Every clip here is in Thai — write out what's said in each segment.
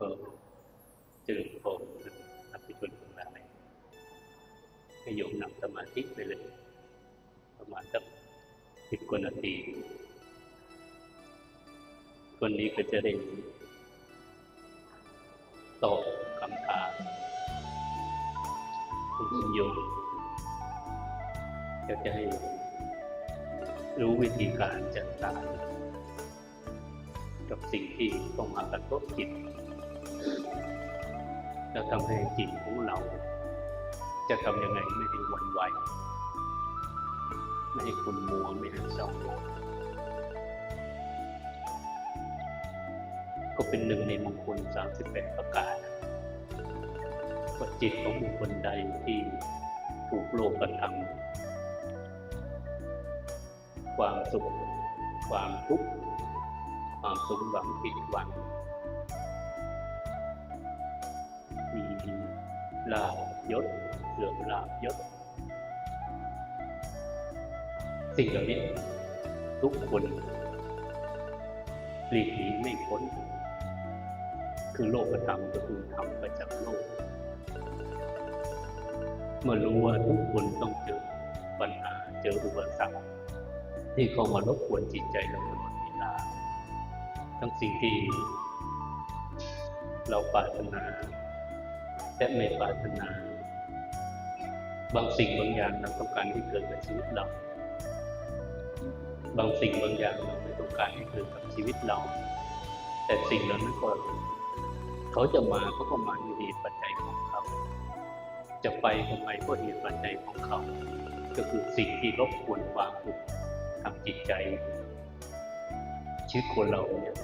ก็เจริญพรนักพิจารณาหลายให้โยมนำสมาธิไปเลย ประมาณสักสิบกว่านาทีวันนี้ก็จะได้ตอบคำถามคุณโยมก็จะให้รู้วิธีการจัดการกับสิ่งที่ต้องมากระทบจิต จะทำให้จิตของเรา จะทำยังไงไม่ให้วันไหวไม่ให้คุณมัวไม่ให้เศร้าหมองก็เป็นหนึ่งในมงคล 38 ประการว่าจิตของบุคคลใดที่ถูกโลกกระทำความสุข ความทุกข์ ความสมหวังผิดหวัง ลาบยศเสื่อมลาบยศ สิ่งเหล่านี้ทุกคนหลีกหนีไม่พ้น คือโลกธรรมก็คือธรรมประจำโลก เมื่อรู้ว่าทุกคนต้องเจอปัญหาเจออุปสรรคที่เข้ามารบกวนจิตใจเราตลอดเวลาทั้งสิ่งที่เราปรารถนา และไม่ปรารถนา บางสิ่งบางอย่างเราต้องการให้เกิดกับชีวิตเรา บางสิ่งบางอย่างเราไม่ต้องการให้เกิดกับชีวิตเรา แต่สิ่งเหล่านั้นก็เขาจะมาเขาก็มาอยู่เหตุปัจจัยของเขา จะไปทำไมก็เหตุปัจจัยของเขา ก็คือสิ่งที่รบกวนความสุขทางจิตใจชีวิตคนเราเนี่ย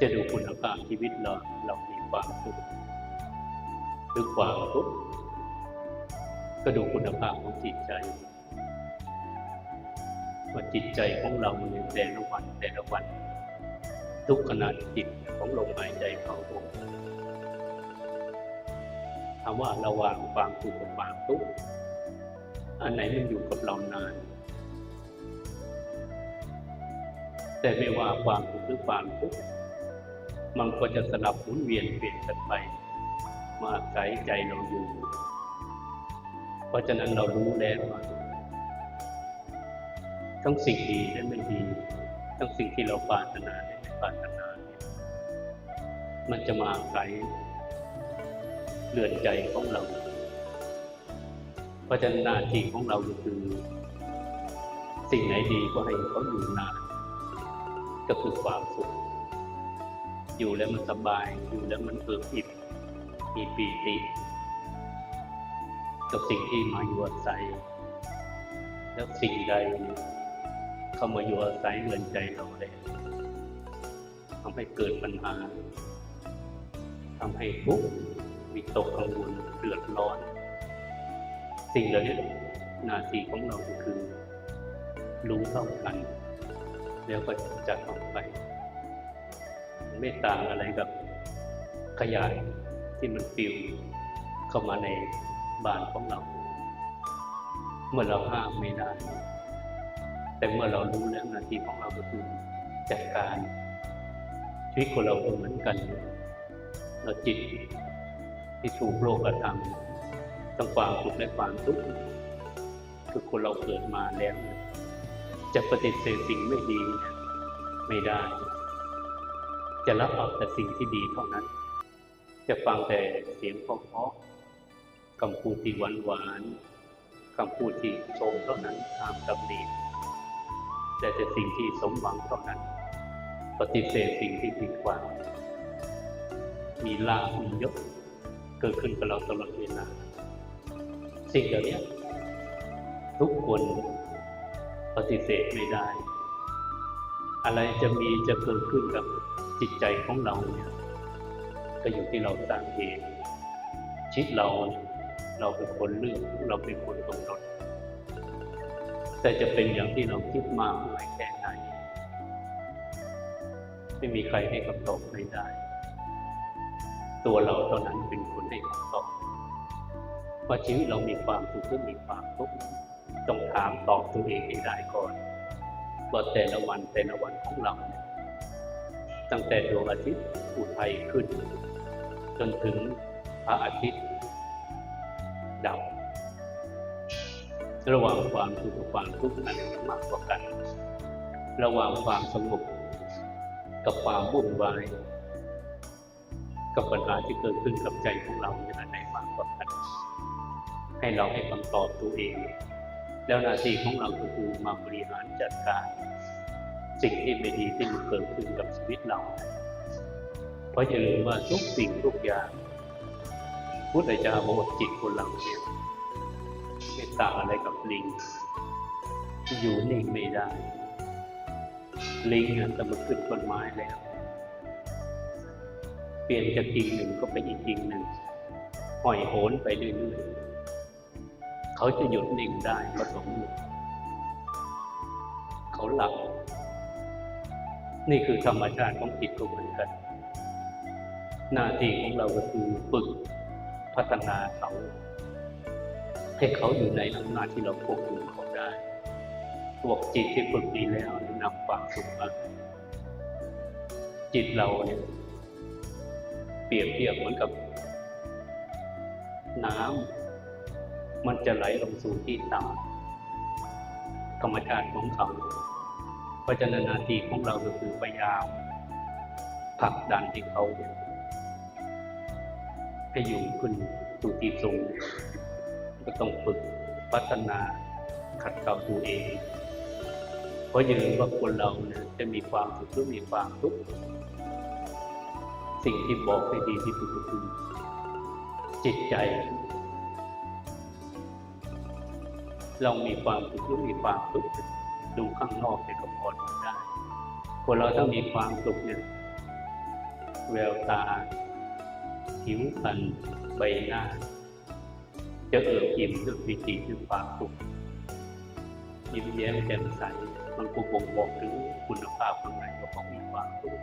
จะดูคุณภาพชีวิตเราเรามีความสุข รือความทุกข์ก็ดูคุณภาพของจิตใจว่าจิตใจของเราเนี่ยแต่ละวันแต่ละวัน ทุกขณะจิตของลมหายใจเข้าออกถามว่าระหว่างความสุขกับความทุกข์อันไหนมันอยู่กับเรานาน แต่ไม่ว่าความสุขหรือความทุกข์มันก็จะสลับหมุนเวียนเปลี่ยนกันไป มาอาศัยใจเราอยู่ เพราะฉะนั้นเรารู้แล้วว่าทั้งสิ่งดีและไม่ดี ทั้งสิ่งที่เราปรารถนาและไม่ปรารถนาเนี่ยมันจะมาอาศัยเรือนใจของเรา เพราะฉะนั้นหน้าที่ของเราคือ สิ่งไหนดีก็ให้เขาอยู่นานก็คือความสุขอยู่แล้วมันสบาย อยู่แล้วมันเอิบอิ่ม มีปีติ กับสิ่งที่มาอยู่อาศัย แล้วสิ่งใดเข้ามาอยู่อาศัยเรือนใจเราเลยทำให้เกิดปัญหาทำให้ทุกข์วิตกกังวลเดือดร้อน สิ่งเหล่านี้หน้าที่ของเราคือ รู้เท่ากันแล้วก็จัดออกไป ไม่ต่างอะไรกับขยาย ที่มันปิวเข้ามาในบ้านของเรา เมื่อเราห้ามไม่ได้ แต่เมื่อเรารู้แล้วหน้าที่ของเราก็คือจัดการชีวิตของเราก็เหมือนกัน เราจิตที่ถูกโลกกระทำทั้งความสุขและความทุกข์คือคนเราเกิดมาแล้ว จะปฏิเสธสิ่งไม่ดีไม่ได้ จะรับเอาแต่สิ่งที่ดีเท่านั้น จะฟังแต่เสียงเพราะๆคำพูดที่หวานหวานคำพูดที่ชมเท่านั้นห้ามตำหนิแต่แต่สิ่งที่สมหวังเท่านั้น ปฏิเสธสิ่งที่ผิดหวังมีลาภมียศเกิดขึ้นกับเราตลอดเวลาสิ่งเหล่านี้ทุกคนปฏิเสธไม่ได้ อะไรจะมีจะเกิดขึ้นกับจิตใจของเราเนี่ย ก็อยู่ที่เราสร้างเองชิดเราเราเป็นคนเลือกเราเป็นคนกำหนดแต่จะเป็นอย่างที่เราคิดมากน้อยแค่ไหนไม่มีใครให้คำตอบไม่ได้ ตัวเราเท่านั้นเป็นคนให้คำตอบว่าชีวิตเรามีความสุขหรือมีความทุกข์ต้องถามตอบตัวเองให้ได้ก่อนว่าแต่ละวันแต่ละวันของเราเตั้งแต่ดวงอาทิตย์อุทัยขึ้น จนถึงพระอาทิตย์ดับระหว่างความสุขกับความทุกข์อันไหนมากกว่ากัน ระหว่างความสงบกับความวุ่นวาย กับปัญหาที่เกิดขึ้นกับใจของเราเนี่ยอันไหนมากกว่ากัน ให้เราให้คำตอบตัวเอง แล้วหน้าที่ของเราก็คือมาบริหารจัดการ สิ่งที่ไม่ดีที่มันเกิดขึ้น เราเพราะอย่าลืมว่าทุกสิ่งทุกอย่างพุทธเจ้าบอกว่าจิตคนเราเนี่ยไม่ต่างอะไรกับลิงอยู่นิ่งไม่ได้ ลิงอะแต่มันขึ้นต้นไม้แล้ว เปลี่ยนจากกิ่งหนึ่งก็ไปอีกกิ่งหนึ่งห้อยโหนไปเรื่อยๆเขาจะหยุดนิ่งได้ก็สมมติเขาหลับ นี่คือธรรมชาติของจิตก็เหมือนกัน หน้าที่ของเราก็คือฝึกพัฒนาเขาให้เขาอยู่ในอำนาจที่เราควบคุมเขาได้พวกจิตที่ฝึกดีแล้วนำความสุขมาจิตเราเนี่ยเปรียบเทียบเหมือนกับ น้ำมันจะไหลลงสู่ที่ต่ำธรรมชาติของเขา ราะฉะนั้นหน้าที่ของเราก็คือพยายามผลักดันให้เขาให้อยู่ขึ้นสู่ที่สูงก็ต้องฝึกพัฒนาขัดเกลาตัวเอง เพราะอย่าลืมว่าคนเราเนี่ยจะมีความสุขหรือมีความทุกข์สิ่งที่บอกได้ดีที่สุดก็คือจิตใจ เรามีความสุขหรือมีความทุกข์ ดูข้างนอกเนี่ยก็พอดูได้คนเราถ้ามีความสุขเนี่ยแววตา ผิวพรรณใบหน้า จะเอิบอิ่มด้วยปิติด้วยความสุขยิ้มแย้มแจ่มใสมันก็บ่งบอกถึงคุณภาพข้างในว่าเขามีความสุข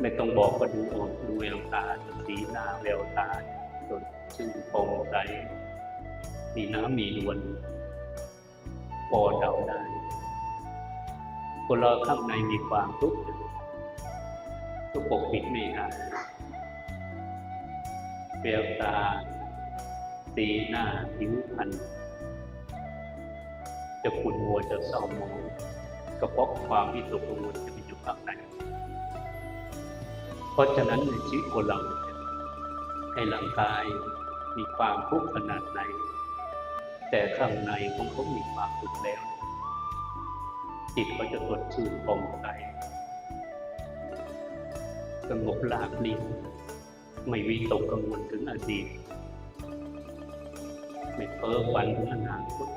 ไม่ต้องบอกก็ดูออกดูแววตาสีหน้าแววตาสดชื่นโปร่งใสมีน้ำมีนวล พอเดาได้คนเราข้างในมีความทุกข์ก็ปกปิดไม่ได้แววตา สีหน้าผิวพรรณจะขุ่นมัวจะเศร้าหมองก็เพราะความวิตกกังวลจะไปอยู่ข้างในเพราะฉะนั้นในชีวิตคนเราให้ร่างกายมีความทุกข์ขนาดไหน แต่ข้างในของเขามีความสุขแล้ว จิตก็จะสดชื่นผ่องใสสงบราบรื่นไม่วิตกกังวลถึงอดีต ไม่เพ้อฝันถึงอนาคต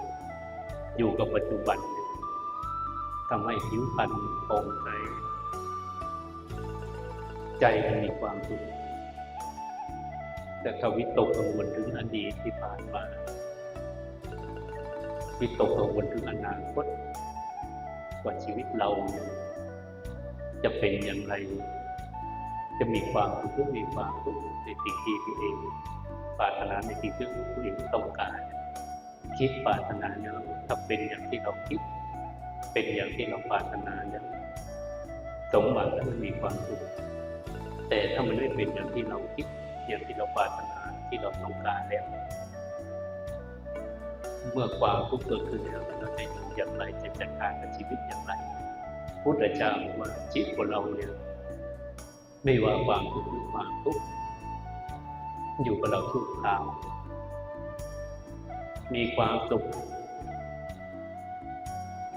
อยู่กับปัจจุบันทำให้ผิวพรรณปร่งใสใจมันมีความสุขแต่ถ้าวิตกกังวลถึงอดีตที่ผ่านมา วิตกกังวลถึงอนาคตว่าชีวิตเรา จะเป็นอย่างไร จะมีความสุขหรือมีความทุกข์ในสิ่งที่ตัวเองปรารถนาในสิ่งที่ตัวเองต้องการคิดปรารถนาเนี่ยถ้าเป็นอย่างที่เราคิด เป็นอย่างที่เราปรารถนาเนี่ยสมหวังและมันมีความสุขแต่ถ้ามันไม่เป็นอย่างที่เราคิดอย่างที่เราปรารถนาที่เราต้องการแล้ว เมื่อความทุกข์เกิดขึ้นแล้วเราจะอยู่อย่างไรจะจัดการกับชีวิตอย่างไรพุทธเจ้าว่าชีวิตของเราเนี่ยไม่ว่าความทุกข์หรือความทุกข์อยู่กับเราทุกคราวมีความสุข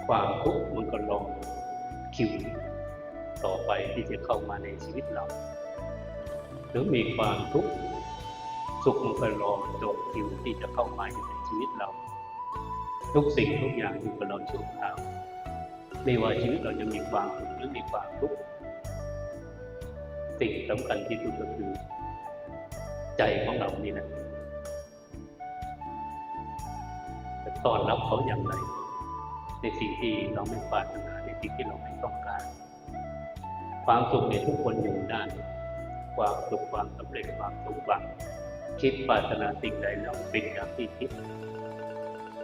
ความทุกข์มันก็รอคิวต่อไปที่จะเข้ามาในชีวิตเรา หรือมีความทุกข์สุขมันก็รอจบคิวที่จะเข้ามาอยู่ในชีวิตเรา ทุกสิ่งทุกอย่างอยู่กับเราชั่วคราวไม่ว่าชีวิตเราจะมีความสุขหรือมีความทุกข์สิ่งสำคัญที่สุดก็คือ ใจของเรานี่แหละจะต้อนรับเขาอย่างไร ในสิ่งที่เราไม่ปรารถนาในสิ่งที่เราไม่ต้องการ ความสุขในทุกคนอยู่ได้ความสุขความสำเร็จความสมหวังคิดปรารถนาสิ่งใดแล้วเป็นอย่างที่คิด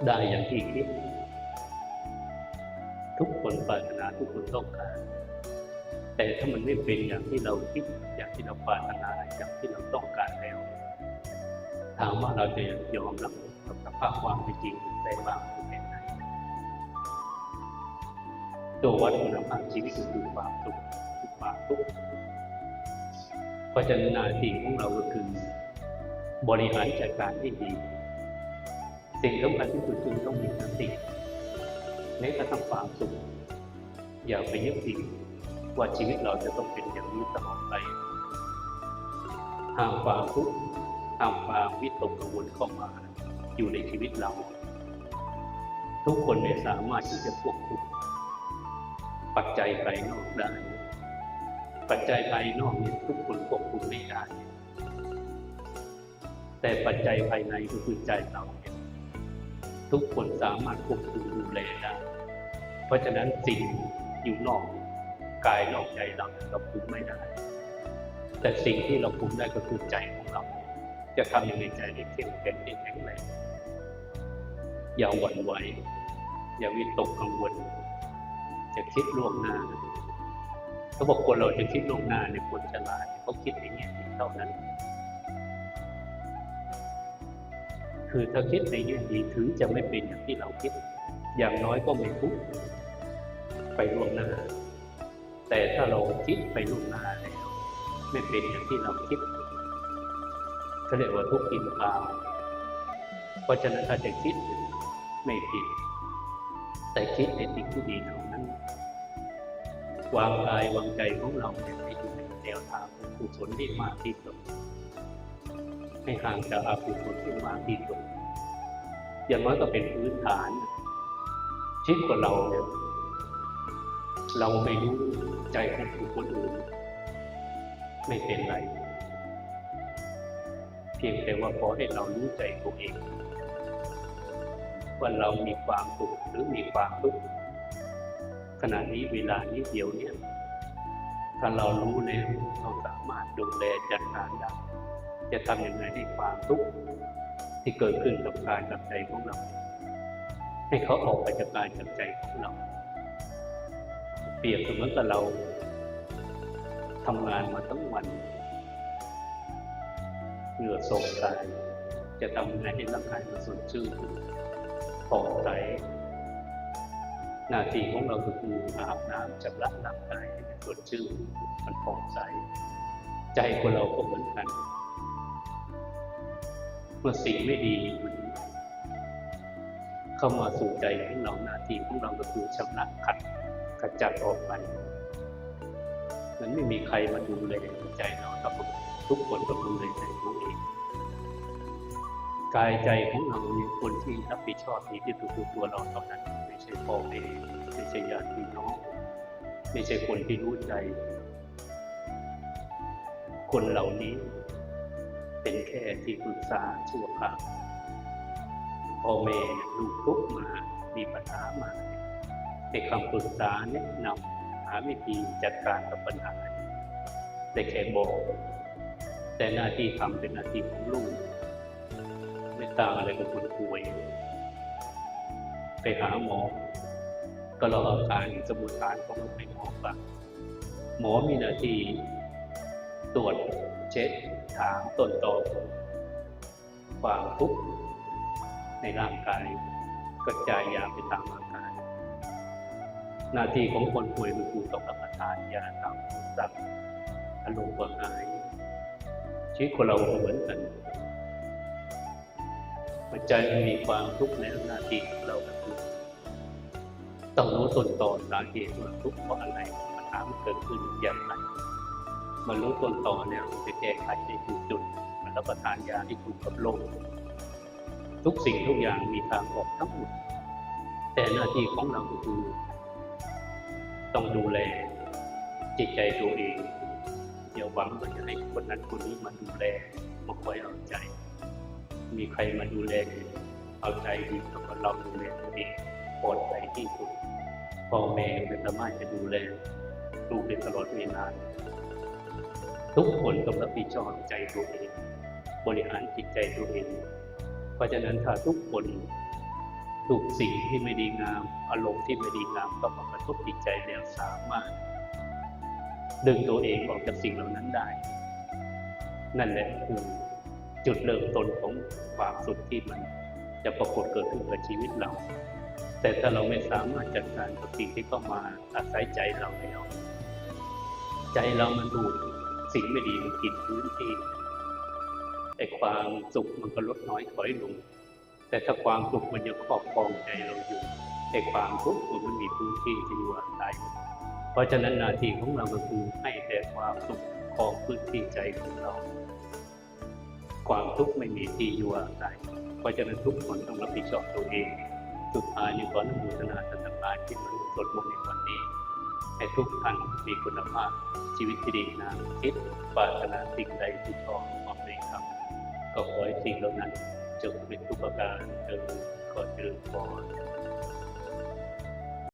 ได้อย่างที่คิด ทุกคนปรารถนาทุกคนต้องการ แต่ถ้ามันไม่เป็นอย่างที่เราคิด อย่างที่เราปรารถนาอย่างที่เราต้องการแล้ว ถามว่าเราจะยอมรับกับสภาพความเป็นจริงได้บ้างหรือไม่ไหนตัววัดคุณภาพชีวิตคือความสุขคือความทุกข์เพราะฉะนั้นหน้าที่ของเราก็คือบริหารจัดการให้ดี สิ่งสำคัญที่สุดคือต้องมีสติแม้กระทั่งความสุข อย่าไปยึดติดว่าชีวิตเราจะต้องเป็นอย่างนี้ตลอดไปห้ามความทุกข์ห้ามความวิตกกังวลเข้ามาอยู่ในชีวิตเรา ทุกคนไม่สามารถที่จะควบคุมปัจจัยภายนอกได้ ปัจจัยภายนอกนี่ทุกคนควบคุมไม่ได้ แต่ปัจจัยภายในก็คือใจเรา ทุกคนสามารถควบคุมดูแลได้ เพราะฉะนั้นสิ่งอยู่นอกกายนอกใจเราเราคุมไม่ได้ แต่สิ่งที่เราคุมได้ก็คือใจของเรา จะทำยังไงใจให้เข้มแข็งแข็งแรงอย่าหวั่นไหว อย่าวิตกกังวลจะคิดล่วงหน้าเขาบอกคนเราจะคิดล่วงหน้าในยคนฉลาดเขาคิดในแง่ดีเท่านั้น คือถ้าคิดในแง่ดีถึงจะไม่เป็นอย่างที่เราคิด อย่างน้อยก็ไม่ทุกข์ไปล่วงหน้า แต่ถ้าเราคิดไปล่วงหน้าแล้วไม่เป็นอย่างที่เราคิดเขาเรียกว่าทุกข์กินเปล่าเพราะฉะนั้นถ้าจะคิดไม่ผิด แต่คิดในสิ่งที่ดีเท่านั้น วางกายวางใจของเราให้อยู่ในแนวทางของกุศลที่มากที่สุด ให้ห่างจากอกุศลที่มากที่สุดอย่างน้อยก็เป็นพื้นฐาน ชีวิตของเราเนี่ยเราไม่รู้ใจของคนอื่น ไม่เป็นไร เพียงแต่ว่าขอให้เรารู้ใจตัวเอง ว่าเรามีความสุขหรือมีความทุกข์ขณะนี้เวลานี้เดียวเนี่ย ถ้าเรารู้แล้วเราสามารถดูแลจัดการได้ จะทำยังไงให้ความทุกข์ที่เกิดขึ้นกับกายกับใจของเรา ให้เขาออกไปจากกายจากใจของเรา เปรียบเสมือนกับเราทำงานมาทั้งวันเหงื่อโศกกายจะทำยังไงให้ร่างกายมันสดชื่นผ่องใสหน้าที่ของเราก็คืออาบน้ำชำระร่างกายให้มันสดชื่นมันผ่องใส ใจของเราก็เหมือนกัน เมื่อสิ่งไม่ดีมันเข้ามาสู่ใจของเราหน้าที่ของเราก็คือชำระขัดขจัดออกไปมันไม่มีใครมาดูแลใจเราครับทุกคนต้องดูแลใจตัวเองกายใจของเราเนี่ยคนที่รับผิดชอบดีที่สุดคือตัวเราเท่านั้น ไม่ใช่พ่อแม่ไม่ใช่ญาติพี่น้องไม่ใช่คนที่รู้ใจ คนเหล่านี้ เป็นแค่ที่ปรึกษาชั่วคราวพ่อแม่ลูกทุกมามีปัญหามาในคำปรึกษาแนะนำหาวิธีจัดการกับปัญหาแต่แค่บอก แต่หน้าที่ทำเป็นหน้าที่ของลูก ไม่ต่างอะไรกับคนป่วย ไปหาหมอ ก็เราอาการสมุนฐานของเราไปหมอฟังหมอมีหน้าที่ตรวจเช็ค ถามต้นตอขอความทุกข์ในร่างกายกระจายยาไปตามร่างกายหน้าที่ของคนป่วยก็คือต้องรับประทานยาตามสั่งอารมณ์ก็หายชีวิตของเราเหมือนกันหัวใจมันมีความทุกข์ในหน้าที่ของเราคือต้องรู้ต้นตอสาเหตุว่าทุกข์เพราะอะไรปัญหามันเกิดขึ้นอย่างไร มันรู้ต้นต่อเนี่ยจะแก้ไขได้ถูกจุดมันรับประทานยาที่ถูกกับโรคทุกสิ่งทุกอย่างมีทางออกทั้งหมดแต่หน้าที่ของเราก็คือ ต้องดูแลจิตใจตัวเองอย่าหวังว่าจะให้คนนั้นคนนี้มาดูแลมาคอยเอาใจ มีใครมาดูแลเอาใจดีเท่ากับเราดูแลตัวเองปลอดภัยที่สุดพ่อแม่ไม่สามารถจะดูแลลูกได้ตลอดเวลา ทุกคนต้องรับผิดชอบใจตัวเอง บริหารจิตใจตัวเอง เพราะฉะนั้นถ้าทุกคนถูกสิ่งที่ไม่ดีงาม อารมณ์ที่ไม่ดีงามก็มากระทบจิตใจแล้วสามารถ ดึงตัวเองออกจากสิ่งเหล่านั้นได้ นั่นแหละคือจุดเริ่มต้นของความสุขที่มันจะปรากฏเกิดขึ้นกับชีวิตเรา แต่ถ้าเราไม่สามารถจัดการกับสิ่งที่เข้ามาอาศัยใจเราแล้ว ใจเรามันดูด สิ่งไม่ดีมันกินพื้นที่ไอ้ความสุขมันก็ลดน้อยถอยลง แต่ถ้าความสุขมันยังครอบครองใจเราอยู่ไอ้ความทุกข์มันมีพื้นที่ที่อยู่อาศัยเพราะฉะนั้นหน้าที่ของเราก็คือให้แต่ความสุขครองพื้นที่ใจของเรา ความทุกข์ไม่มีที่อยู่อาศัยเพราะฉะนั้นทุกคนต้องรับผิดชอบตัวเองสุดท้ายนี้ขออนุโมทนาท่านทั้งหลาที่มาร่วมสดมนในวันนี้ ให้ทุกท่านมีคุณภาพชีวิตที่ดีนะคิดปรารถนาสิ่งใดที่ชอบความดีครับก็ขอให้สิ่งเหล่านั้นจงเป็นทุกประการเจริญขอเจริญพร